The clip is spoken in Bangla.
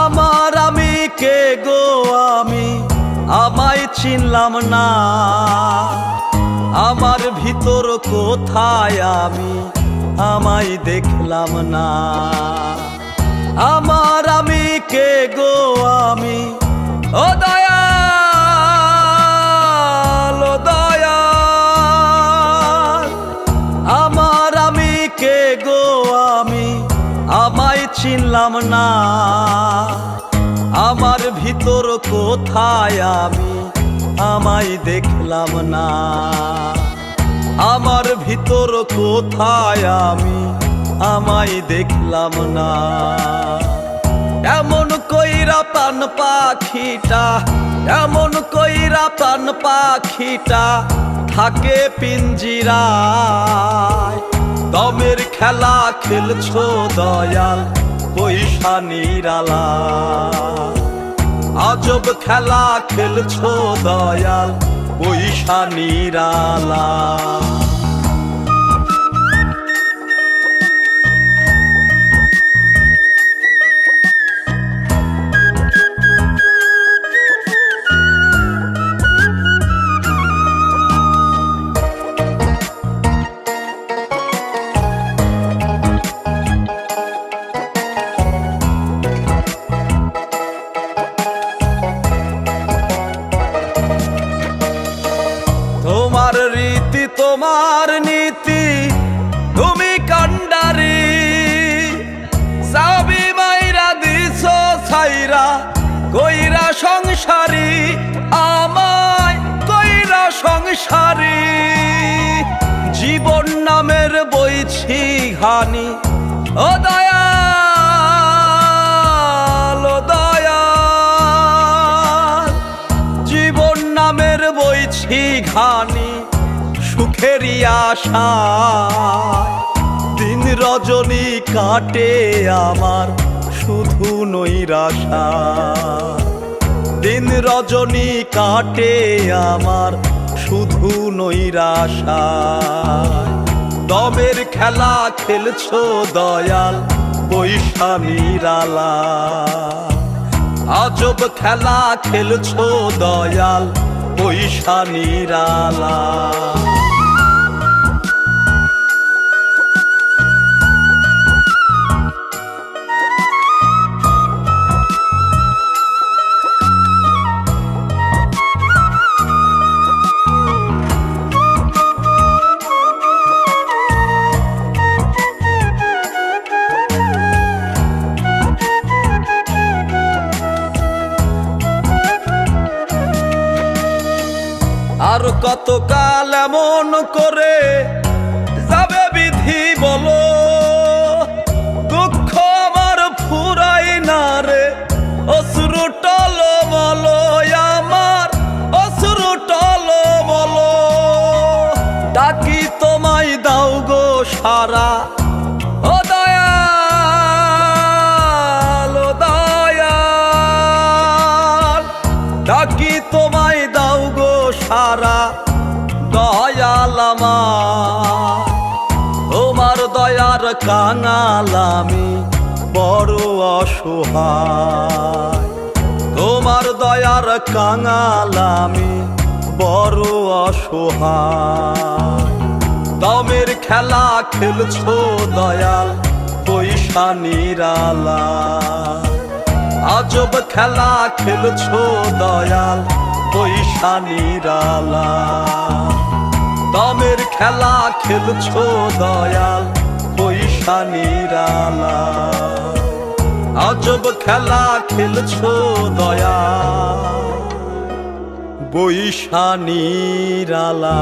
আমার আমি কে গো আমি? আমায় চিনলাম না। আমার ভিতর কোথায় আমি? আমায় দেখলাম না। আমার আমি কে গো আমি? চিনলাম না। আমার ভিতর কোথায় আমি? আমায় দেখলাম না। আমার ভিতর কোথায় আমি? আমায় দেখলাম না। এমন কইরা পান পাখিটা, এমন কইরা পান পাখিটা থাকে পিঞ্জিরা দমের খেলা খেলছো দয়াল পয়সা নিরালা আজব খেলা খেলছো দয়াল পয়সা নিরালা তোমার নীতি, তুমি কান্ডারি সাবি মাইরা দিছ ছাইরা, কইরা সংসারি, আমায় কইরা সংসারি। জীবন নামের বইছি দয়াল, ও দয়াল। জীবন নামের বইছি ঘানি। সুখেরই আশা দিন রজনী কাটে আমার শুধু নৈরাশা দিন রজনী কাটে আমার শুধু নৈরাশা দমের খেলা খেলছো দয়াল বৈশা নিরালা আজব খেলা খেলছো দয়াল পয়সা নিরালা আর কত কাল এমন করে যাবে বিধি বলো? দুঃখ আমার ফুরাই না রে, অশ্রু টল বলো, আমার অশ্রু টল বলো। ডাকি তোমায় দাও গো সারা তোমার দয়ার কাঙাল আমি বড় অসহায়। তোমার দয়ার কাঙাল আমি বড় অসহায়। দমের খেলা খেলছো দয়াল পয়সা নিরালা। আজব খেলা খেলছো দয়াল পয়সা নিরালা। খেলা খেলছো দয়াল পয়সা নিরালা আজব খেলা খেলছো দয়াল বৈশা নিরালা